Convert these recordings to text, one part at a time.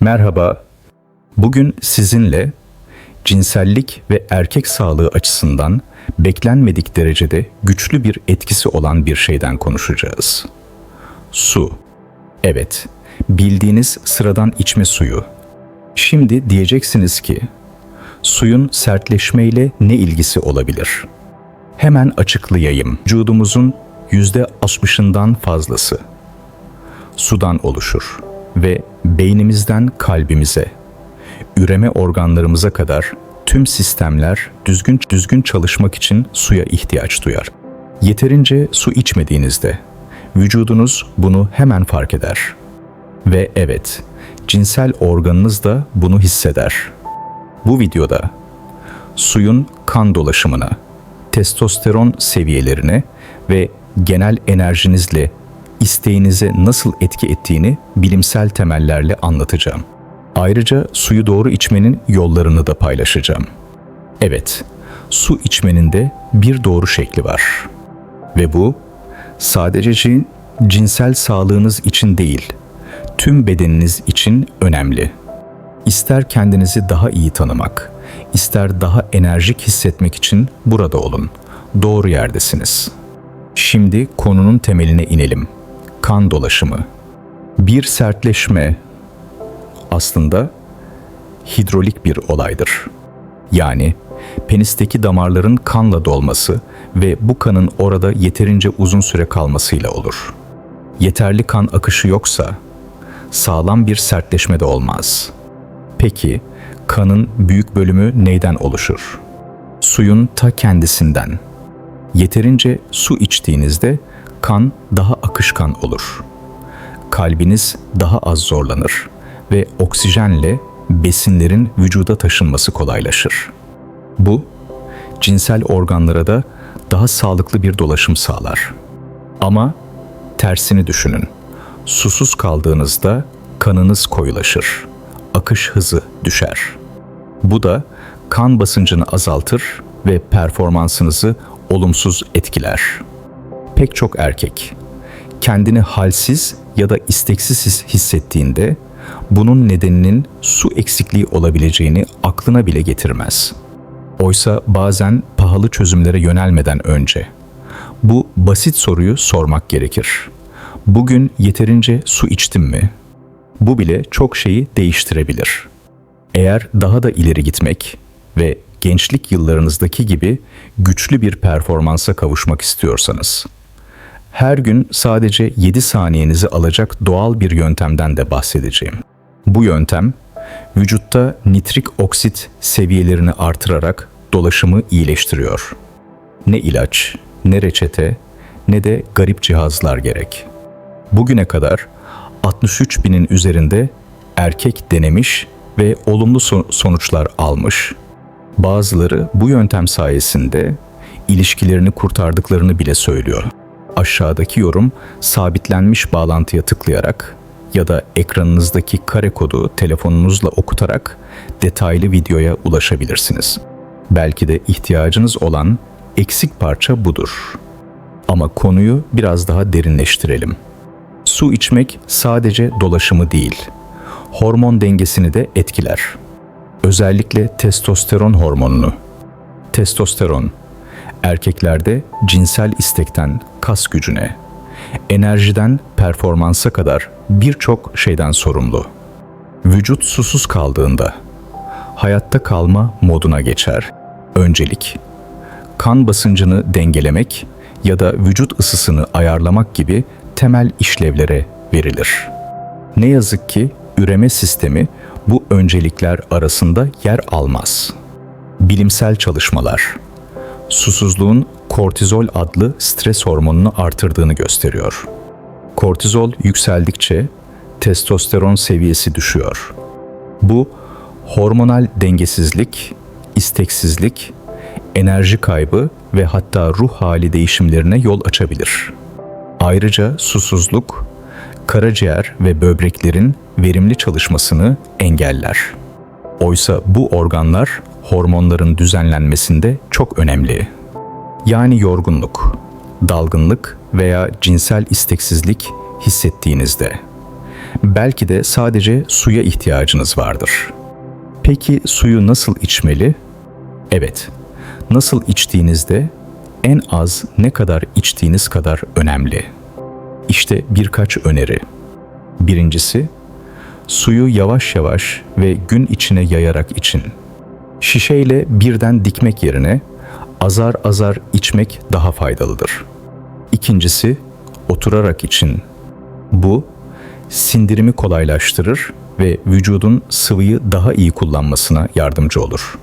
Merhaba. Bugün sizinle cinsellik ve erkek sağlığı açısından beklenmedik derecede güçlü bir etkisi olan bir şeyden konuşacağız. Su. Evet, bildiğiniz sıradan içme suyu. Şimdi diyeceksiniz ki, suyun sertleşmeyle ne ilgisi olabilir? Hemen açıklayayım. Vücudumuzun %60'ından fazlası sudan oluşur ve beynimizden kalbimize, üreme organlarımıza kadar tüm sistemler düzgün düzgün çalışmak için suya ihtiyaç duyar. Yeterince su içmediğinizde vücudunuz bunu hemen fark eder. Ve evet, cinsel organınız da bunu hisseder. Bu videoda suyun kan dolaşımına, testosteron seviyelerine ve genel enerjinizle isteğinize nasıl etki ettiğini bilimsel temellerle anlatacağım. Ayrıca suyu doğru içmenin yollarını da paylaşacağım. Evet, su içmenin de bir doğru şekli var. Ve bu sadece cin- cinsel sağlığınız için değil, tüm bedeniniz için önemli. İster kendinizi daha iyi tanımak, ister daha enerjik hissetmek için burada olun. Doğru yerdesiniz. Şimdi konunun temeline inelim. Kan dolaşımı. Bir sertleşme aslında hidrolik bir olaydır. Yani penisteki damarların kanla dolması ve bu kanın orada yeterince uzun süre kalmasıyla olur. Yeterli kan akışı yoksa sağlam bir sertleşme de olmaz. Peki kanın büyük bölümü neyden oluşur? Suyun ta kendisinden. Yeterince su içtiğinizde kan daha akışkan olur. Kalbiniz daha az zorlanır ve oksijenle besinlerin vücuda taşınması kolaylaşır. Bu cinsel organlara da daha sağlıklı bir dolaşım sağlar. Ama tersini düşünün. Susuz kaldığınızda kanınız koyulaşır. Akış hızı düşer. Bu da kan basıncını azaltır ve performansınızı olumsuz etkiler. Pek çok erkek kendini halsiz ya da isteksiz his- hissettiğinde bunun nedeninin su eksikliği olabileceğini aklına bile getirmez. Oysa bazen pahalı çözümlere yönelmeden önce bu basit soruyu sormak gerekir. Bugün yeterince su içtim mi? Bu bile çok şeyi değiştirebilir. Eğer daha da ileri gitmek ve gençlik yıllarınızdaki gibi güçlü bir performansa kavuşmak istiyorsanız, her gün sadece 7 saniyenizi alacak doğal bir yöntemden de bahsedeceğim. Bu yöntem, vücutta nitrik oksit seviyelerini artırarak dolaşımı iyileştiriyor. Ne ilaç, ne reçete, ne de garip cihazlar gerek. Bugüne kadar 63 binin üzerinde erkek denemiş ve olumlu son- sonuçlar almış. Bazıları bu yöntem sayesinde ilişkilerini kurtardıklarını bile söylüyor. Aşağıdaki yorum sabitlenmiş bağlantıya tıklayarak ya da ekranınızdaki kare kodu telefonunuzla okutarak detaylı videoya ulaşabilirsiniz. Belki de ihtiyacınız olan eksik parça budur. Ama konuyu biraz daha derinleştirelim. Su içmek sadece dolaşımı değil, hormon dengesini de etkiler. Özellikle testosteron hormonunu. Testosteron, erkeklerde cinsel istekten kas gücüne, enerjiden performansa kadar birçok şeyden sorumlu. Vücut susuz kaldığında hayatta kalma moduna geçer. Öncelik kan basıncını dengelemek ya da vücut ısısını ayarlamak gibi temel işlevlere verilir. Ne yazık ki üreme sistemi bu öncelikler arasında yer almaz. Bilimsel çalışmalar susuzluğun kortizol adlı stres hormonunu artırdığını gösteriyor. Kortizol yükseldikçe testosteron seviyesi düşüyor. Bu hormonal dengesizlik, isteksizlik, enerji kaybı ve hatta ruh hali değişimlerine yol açabilir. Ayrıca susuzluk, karaciğer ve böbreklerin verimli çalışmasını engeller. Oysa bu organlar hormonların düzenlenmesinde çok önemli. Yani yorgunluk, dalgınlık veya cinsel isteksizlik hissettiğinizde Belki de sadece suya ihtiyacınız vardır. Peki suyu nasıl içmeli? Evet, nasıl içtiğinizde en az ne kadar içtiğiniz kadar önemli. İşte birkaç öneri. Birincisi, suyu yavaş yavaş ve gün içine yayarak için. Şişeyle birden dikmek yerine azar azar içmek daha faydalıdır. İkincisi, oturarak için. Bu, sindirimi kolaylaştırır ve vücudun sıvıyı daha iyi kullanmasına yardımcı olur.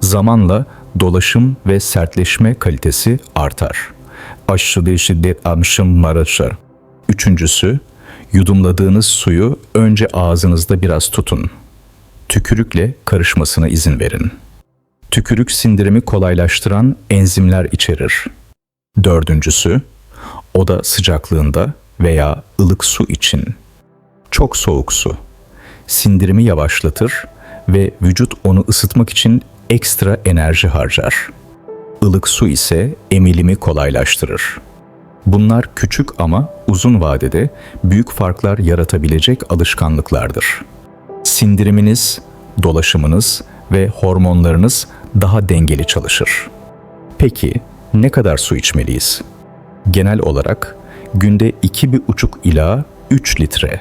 Zamanla dolaşım ve sertleşme kalitesi artar. Aşırı şiddet almışım maraşır. Üçüncüsü, yudumladığınız suyu önce ağzınızda biraz tutun. Tükürükle karışmasına izin verin. Tükürük sindirimi kolaylaştıran enzimler içerir. Dördüncüsü, oda sıcaklığında veya ılık su için. Çok soğuk su. Sindirimi yavaşlatır ve vücut onu ısıtmak için ekstra enerji harcar. Ilık su ise emilimi kolaylaştırır. Bunlar küçük ama uzun vadede büyük farklar yaratabilecek alışkanlıklardır. Sindiriminiz, dolaşımınız ve hormonlarınız daha dengeli çalışır. Peki ne kadar su içmeliyiz? Genel olarak günde 2,5 ila 3 litre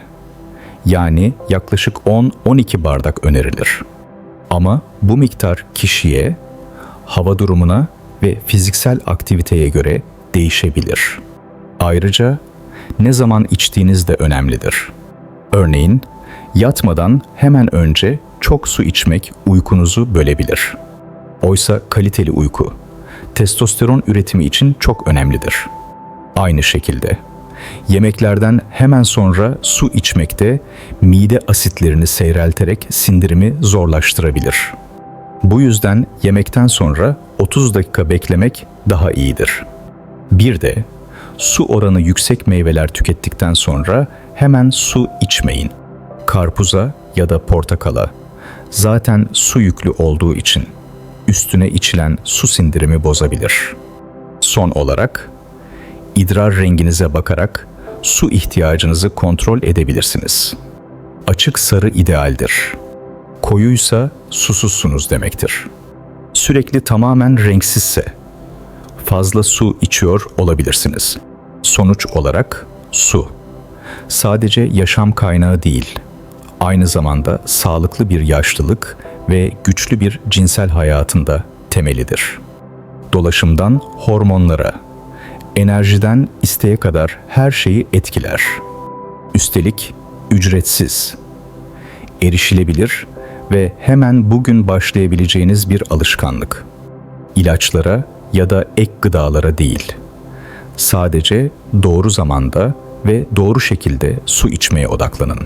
yani yaklaşık 10-12 bardak önerilir. Ama bu miktar kişiye, hava durumuna ve fiziksel aktiviteye göre değişebilir. Ayrıca ne zaman içtiğiniz de önemlidir. Örneğin yatmadan hemen önce çok su içmek uykunuzu bölebilir. Oysa kaliteli uyku testosteron üretimi için çok önemlidir. Aynı şekilde yemeklerden hemen sonra su içmek de mide asitlerini seyrelterek sindirimi zorlaştırabilir. Bu yüzden yemekten sonra 30 dakika beklemek daha iyidir. Bir de su oranı yüksek meyveler tükettikten sonra hemen su içmeyin. Karpuza ya da portakala zaten su yüklü olduğu için üstüne içilen su sindirimi bozabilir. Son olarak idrar renginize bakarak su ihtiyacınızı kontrol edebilirsiniz. Açık sarı idealdir. Koyuysa susuzsunuz demektir. Sürekli tamamen renksizse fazla su içiyor olabilirsiniz. Sonuç olarak su sadece yaşam kaynağı değil, aynı zamanda sağlıklı bir yaşlılık ve güçlü bir cinsel hayatında temelidir. Dolaşımdan hormonlara, enerjiden isteğe kadar her şeyi etkiler. Üstelik ücretsiz, erişilebilir ve hemen bugün başlayabileceğiniz bir alışkanlık. İlaçlara ya da ek gıdalara değil. Sadece doğru zamanda ve doğru şekilde su içmeye odaklanın.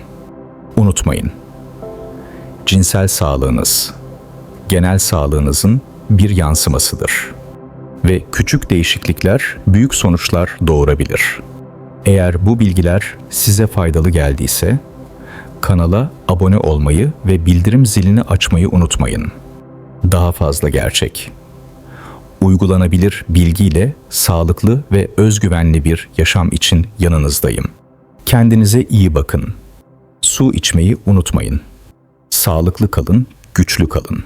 Unutmayın. Cinsel sağlığınız genel sağlığınızın bir yansımasıdır ve küçük değişiklikler büyük sonuçlar doğurabilir. Eğer bu bilgiler size faydalı geldiyse kanala abone olmayı ve bildirim zilini açmayı unutmayın. Daha fazla gerçek. Uygulanabilir bilgiyle sağlıklı ve özgüvenli bir yaşam için yanınızdayım. Kendinize iyi bakın. Su içmeyi unutmayın. Sağlıklı kalın, güçlü kalın.